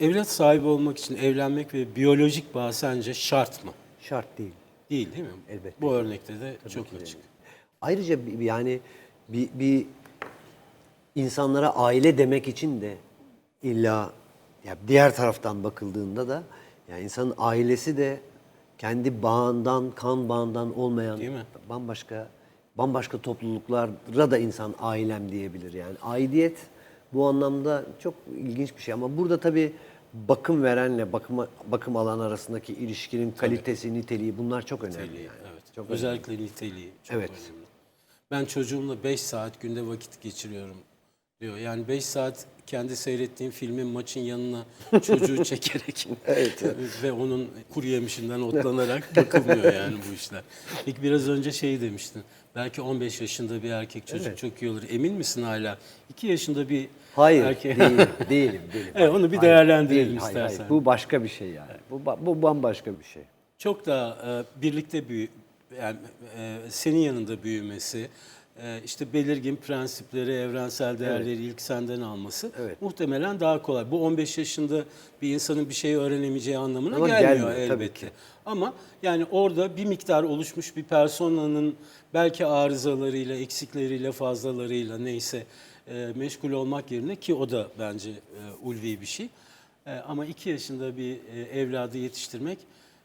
Evlat sahibi olmak için evlenmek ve biyolojik bağ sence şart mı? Şart değil. Değil değil mi? Elbette. Bu örnekte de çok ki de açık. Ayrıca bir- yani bir, bir insanlara aile demek için de illa ya diğer taraftan bakıldığında da yani insanın ailesi de kendi bağından, kan bağından olmayan Değil mi? bambaşka bambaşka topluluklara da insan ailem diyebilir yani. Aidiyet bu anlamda çok ilginç bir şey ama burada tabii bakım verenle bakım bakım alan arasındaki ilişkinin kalitesi, niteliği bunlar çok önemli Niteliği, yani. evet. Çok Özellikle niteliği çok Evet. önemli. Ben çocuğumla 5 saat günde vakit geçiriyorum diyor. Yani 5 saat kendi seyrettiğim filmin maçın yanına çocuğu çekerek ve onun kuru yemişinden otlanarak bakılmıyor yani bu işler. İlk biraz önce şey demiştin. Belki 15 yaşında bir erkek çocuk çok iyi olur. Emin misin hala? 2 yaşında bir Hayır, erkek. değilim, değilim, değilim. Evet, onu bir Hayır, değerlendirelim değil, hayır, istersen. hayır. Bu başka bir şey yani. Bu, bu bambaşka bir şey. çok daha e, birlikte büyü yani e, senin yanında büyümesi, işte belirgin prensipleri, evrensel değerleri ilk senden alması Evet. muhtemelen daha kolay. Bu 15 yaşında bir insanın bir şey öğrenemeyeceği anlamına Ama gelmiyor, gelmiyor, elbette. Ama yani orada bir miktar oluşmuş bir personanın belki arızalarıyla, eksikleriyle, fazlalarıyla neyse e, meşgul olmak yerine ki o da bence e, ulvi bir şey. E, ama iki yaşında bir evladı yetiştirmek,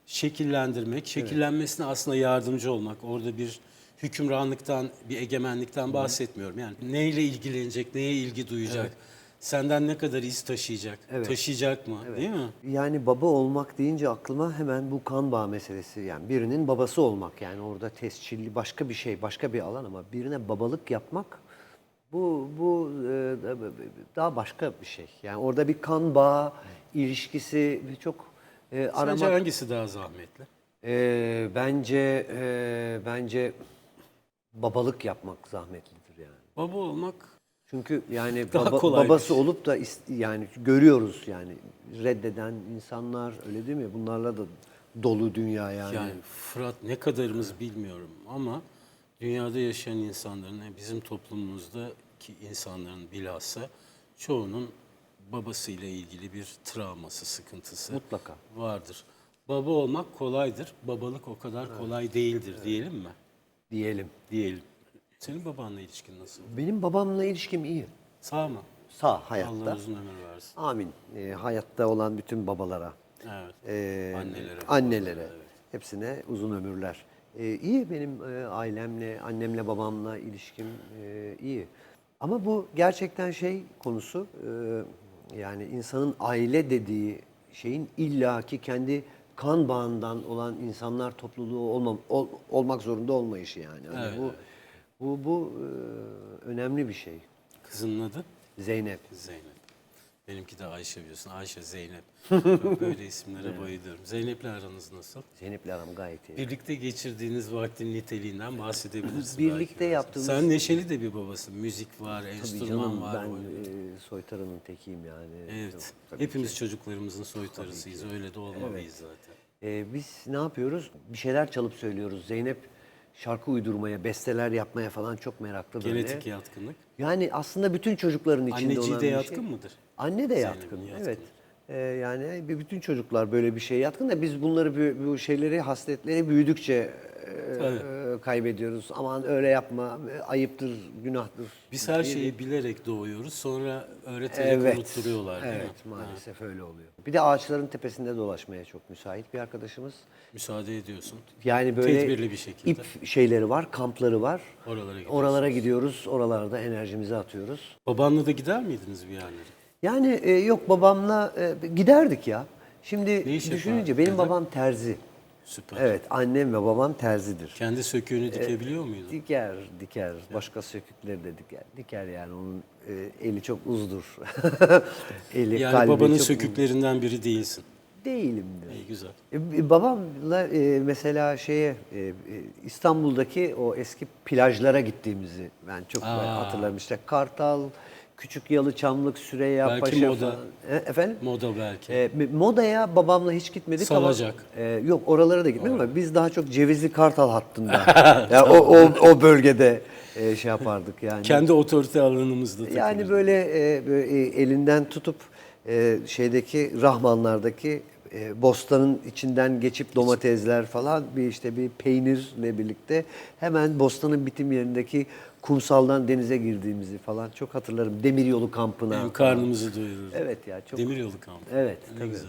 şekillendirmek, şekillenmesine aslında yardımcı olmak. Orada bir hükümranlıktan, bir egemenlikten bahsetmiyorum. Yani neyle ilgilenecek, neye ilgi duyacak, senden ne kadar iz taşıyacak, Evet. taşıyacak mı değil mi? Yani baba olmak deyince aklıma hemen bu kan bağı meselesi yani birinin babası olmak yani orada tescilli başka bir şey başka bir alan ama birine babalık yapmak bu bu e, daha başka bir şey. Yani orada bir kan bağı ilişkisi çok e, Sence aramak hangisi daha zahmetli? e, bence e, bence babalık yapmak zahmetlidir yani. Baba olmak Çünkü yani Daha baba- kolaymış. babası olup da is- yani görüyoruz yani reddeden insanlar öyle değil mi? Bunlarla da dolu dünya yani. yani Fırat ne kadarımız bilmiyorum ama dünyada yaşayan insanların yani bizim toplumumuzdaki insanların bilhassa çoğunun babasıyla ilgili bir travması, sıkıntısı Mutlaka. vardır. Baba olmak kolaydır, babalık o kadar kolay değildir diyelim mi? Diyelim. Diyelim. Senin babanla ilişkin nasıl? Benim babamla ilişkim iyi. Sağ mı? Sağ Allah hayatta. uzun ömür versin. Amin. Ee, hayatta olan bütün babalara, Evet. ee, Annelere, annelere, hepsine uzun ömürler. Ee, iyi benim e, ailemle, annemle babamla ilişkim e, iyi. Ama bu gerçekten şey konusu, e, yani insanın aile dediği şeyin illaki kendi kan bağından olan insanlar topluluğu olmam, ol- olmak zorunda olmayışı yani. Hani Evet, bu, bu bu önemli bir şey. Kızının adı? Zeynep. Zeynep. Benimki de Ayşe biliyorsun. Ayşe, Zeynep. Böyle isimlere bayılıyorum. Zeynep'le aranız nasıl? Zeynep'le aram gayet iyi. Birlikte geçirdiğiniz vaktin niteliğinden bahsedebiliriz. Birlikte belki. yaptığımız- Sen neşeli de bir babasın. Müzik var, Tabii enstrüman canım var. ben o- e, soytarının tekiyim yani. Evet. Çok- tabii Hepimiz ki. çocuklarımızın soytarısıyız. Öyle de olmalıyız zaten. E, biz ne yapıyoruz? Bir şeyler çalıp söylüyoruz. Zeynep şarkı uydurmaya, besteler yapmaya falan çok meraklı böyle. Genetik yatkınlık. Yani aslında bütün çocukların içinde Anneciği olan de bir yatkın şey. mıdır? Anne de yatkın, yatkın. evet. E, yani bir- bütün çocuklar böyle bir şeye yatkın da biz bunları bu- bu şeyleri, hasletleri büyüdükçe e, kaybediyoruz. Aman öyle yapma, e, ayıptır, günahtır. Biz her şeyi bilerek doğuyoruz. Sonra öğreterek Evet. unutturuyorlar değil evet, mi? maalesef öyle oluyor. Bir de ağaçların tepesinde dolaşmaya çok müsait bir arkadaşımız. Müsaade ediyorsun. Yani böyle Tedbirli bir şekilde. ip şeyleri var, kampları var. Oralara gidiyorsunuz. Oralara gidiyoruz, oralarda enerjimizi atıyoruz. Babanla da gider miydiniz bir yerlere? Yani e, yok babamla e, giderdik ya. Şimdi düşününce benim dede? babam terzi. Süper. Evet, annem ve babam terzidir. Kendi söküğünü dikebiliyor muydu? Diker, diker. Başka sökükleri de diker. Diker yani onun e, eli çok uzdur. eli, Yani kalbi babanın çok söküklerinden biri değilsin. Değilimdir. İyi güzel. E, Babamla e, mesela şeye e, e, İstanbul'daki o eski plajlara gittiğimizi ben çok Aa. hatırlarım. İşte Kartal, Küçük Yalıçamlık, Süreyya Belki Paşa Moda. falan. E, efendim? Moda belki. E, modaya babamla hiç gitmedik Salacak. ama e, yok oralara da gitmedik ama biz daha çok Cevizli Kartal hattında. ya o, o o bölgede e, şey yapardık yani. Kendi otorite alanımızda Yani böyle, e, böyle, e, elinden tutup e, şeydeki Rahmanlardaki e, bostanın içinden geçip domatesler falan bir işte bir peynirle birlikte hemen bostanın bitim yerindeki kumsaldan denize girdiğimizi falan çok hatırlarım. Demiryolu kampına. Hem falan. karnımızı doyurur. Evet ya çok. Demiryolu kampı. Evet, Ne tabii. güzel.